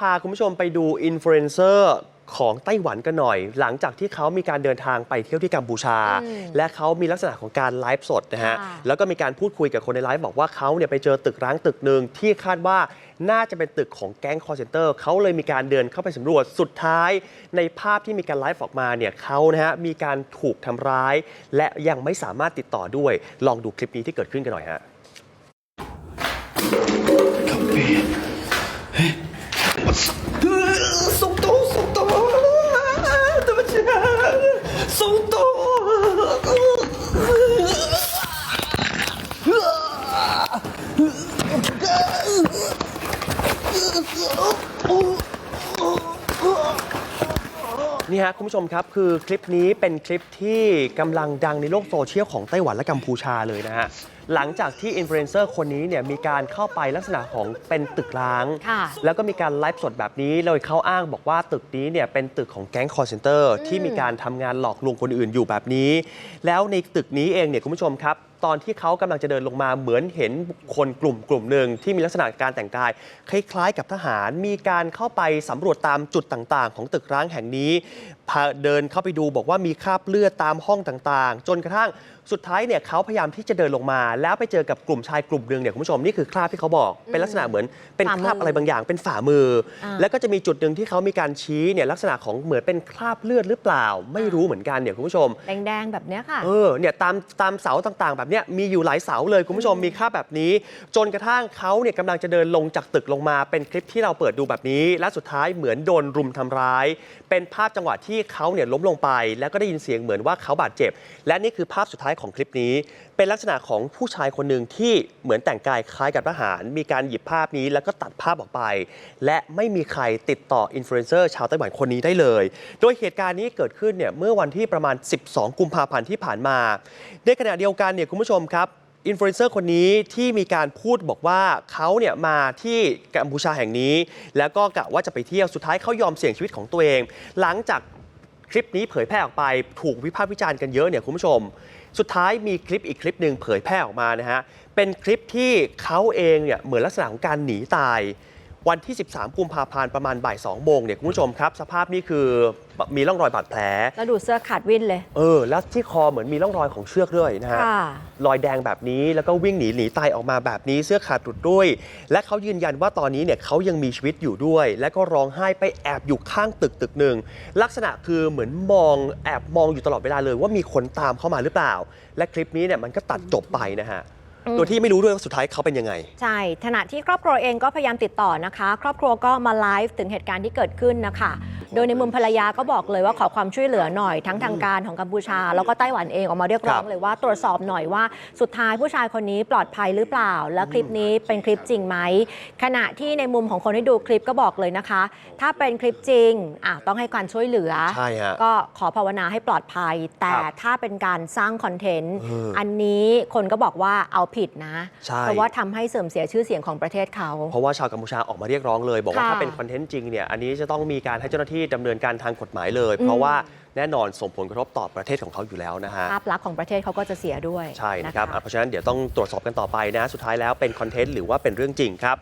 พาคุณผู้ชมไปดูอินฟลูเอนเซอร์ของไต้หวันกันหน่อย หลังจากที่เขามีการเดินทางไปเที่ยวที่กัมพูชาอืมและเขามีลักษณะของการไลฟ์สดนะฮะค่ะแล้วก็มีการพูดคุยกับคนในไลฟ์บอกว่าเขาเนี่ยไปเจอตึกร้างตึกหนึ่งที่คาดว่าน่าจะเป็นตึกของแก๊งคอร์เซนเตอร์เขาเลยมีการเดินเข้าไปสำรวจสุดท้าย ในภาพที่มีการไลฟ์ออกมาเนี่ยเขานะฮะมีการถูกทำร้าย และยังไม่สามารถติดต่อด้วย ลองดูคลิปนี้ที่เกิดขึ้นกันหน่อยฮะ ส่งตัวส่งนี่ฮะคุณผู้ชมครับคือคลิปนี้เป็นคลิปที่กำลังดังในโลกโซเชียลของไต้หวันและกัมพูชาเลยนะฮะ หลังจากที่อินฟลูเอนเซอร์คนนี้เนี่ยมีการเข้าไปลักษณะของเป็นตึกร้าง ค่ะแล้วก็มีการไลฟ์สดแบบนี้โดยเขาอ้างบอกว่าตึกนี้เนี่ยเป็นตึกของแก๊งคอร์เซนเตอร์ที่มีการทำงานหลอกลวงคนอื่นอยู่แบบนี้ แล้วในตึกนี้เองเนี่ยคุณผู้ชมครับ ตอนที่เขากำลังจะเดินลงมาเหมือนเห็นบุคคลกลุ่มกลุ่มหนึ่งที่มีลักษณะการแต่งกาย คล้ายๆกับทหารมีการเข้าไปสำรวจตามจุดต่างๆ ของตึกร้างแห่งนี้พาเดินเข้าไปดูบอกว่ามีคราบเลือดตามห้องต่างๆ จนกระทั่งสุดท้ายเนี่ยเขาพยายามที่จะเดินลงมาแล้วไปเจอกับกลุ่มชายกลุ่มหนึ่งเนี่ยคุณผู้ชมนี่คือคราบที่เขาบอก เป็นลักษณะเหมือนเป็นฝ่ามือคราบอะไรบางอย่าง เป็นฝ่ามืออาแล้วก็จะมีจุดหนึ่งที่เขามีการชี้เนี่ยลักษณะของเหมือนเป็นคราบเลือดหรือเปล่า ไม่รู้เหมือนกันเนี่ยคุณผู้ชม แดงๆแบบเนี้ยค่ะ เออเนี่ยตามตามเสาต่างๆ แบบเนี้ยมีอยู่หลายเสาเลยคุณผู้ชมมีค่าแบบนี้ จนกระทั่งเขาเนี่ยกำลังจะเดินลงจากตึกลงมา เป็นคลิปที่เราเปิดดูแบบนี้ และสุดท้ายเหมือนโดนรุมทำร้าย เป็นภาพจังหวะที่เขาเนี่ยล้มลงไป แล้วก็ได้ยินเสียงเหมือนว่าเขาบาดเจ็บ และนี่คือภาพสุดท้ายของคลิปนี้ เป็นลักษณะของผู้ชายคนหนึ่งที่เหมือนแต่งกายคล้ายกับทหาร มีการหยิบภาพนี้แล้วก็ตัดภาพออกไป และไม่มีใครติดต่ออินฟลูเอนเซอร์ชาวไต้หวันคนนี้ได้เลย โดยเหตุการณ์นี้เกิดขึ้นเนี่ยเมื่อวันที่ประมาณ 12 กุมภาพันธ์ที่ผ่านมา ในขณะเดียวกันเนี่ยคุณผู้ชมครับอินฟลูเอนเซอร์คนนี้ที่มีการพูดบอกว่าเขาเนี่ยมาที่กัมพูชาแห่งนี้ แล้วก็กะว่าจะไปเที่ยวสุดท้ายเขายอมเสี่ยงชีวิตของตัวเอง หลังจากคลิปนี้เผยแพร่ออกไปถูกวิพากษ์วิจารณ์กันเยอะเนี่ยคุณผู้ชม สุดท้ายมีคลิปอีกคลิปหนึ่งเผยแพร่ออกมานะฮะเป็นคลิปที่เขาเองเนี่ยเหมือนลักษณะของการหนีตาย วันที่ 13 กุมภาพันธ์ประมาณบ่าย2โมงเนี่ยคุณผู้ชมครับ สภาพนี่คือมีร่องรอยบาดแผล แล้วดูเสื้อขาดวิ่นเลย เออ แล้วที่คอเหมือนมีร่องรอยของเชือกด้วยนะฮะ ค่ะรอยแดงแบบนี้แล้วก็วิ่งหนีหนีตายออกมาแบบนี้เสื้อขาดตุดด้วย และเขายืนยันว่าตอนนี้เนี่ยเขายังมีชีวิตอยู่ด้วย และก็ร้องไห้ไปแอบอยู่ข้างตึกตึกหนึ่งลักษณะคือเหมือนมองแอบมองอยู่ตลอดเวลาเลย ว่ามีคนตามเข้ามาหรือเปล่า และคลิปนี้เนี่ยมันก็ตัดจบไปนะฮะอืม โดยที่ไม่รู้ด้วยว่าสุดท้ายเขาเป็นยังไง ใช่ขณะที่ครอบครัวเองก็พยายามติดต่อนะคะ ครอบครัวก็มาไลฟ์ถึงเหตุการณ์ที่เกิดขึ้นนะคะ โดยในมุมภรรยาก็บอกเลยว่าขอความช่วยเหลือหน่อยทั้งทางการของกัมพูชา แล้วก็ไต้หวันเองออกมาเรียกร้องครับเลยว่าตรวจสอบหน่อยว่าสุดท้ายผู้ชายคนนี้ปลอดภัยหรือเปล่า และคลิปนี้เป็นคลิปจริงไหมขณะที่ในมุมของคนที่ดูคลิปก็บอกเลยนะคะ ถ้าเป็นคลิปจริงอะต้องให้การช่วยเหลือใช่ฮะก็ขอภาวนาให้ปลอดภัย แต่ครับถ้าเป็นการสร้างคอนเทนต์เอออัอันนี้คนก็บอกว่าเอาผิดนะใช่เพราะว่าทำให้เสื่อมเสียชื่อเสียงของประเทศเขา เพราะว่าชาวกัมพูชาออกมาเรียกร้องเลย บอกว่าค่ะถ้าเป็นคอนเทนต์จริงเนี่ยอันนี้จะต้องมีการให้เจ้าหน้าที่ดำเนินการทางกฎหมายเลย เพราะว่าแน่นอนส่งผลกระทบต่อประเทศของเขาอยู่แล้วนะฮะภาพลักษณ์ของประเทศเขาก็จะเสียด้วยใช่นะครับะอะเพราะฉะนั้นเดี๋ยวต้องตรวจสอบกันต่อไปนะ สุดท้ายแล้วเป็นคอนเทนต์หรือว่าเป็นเรื่องจริงครับ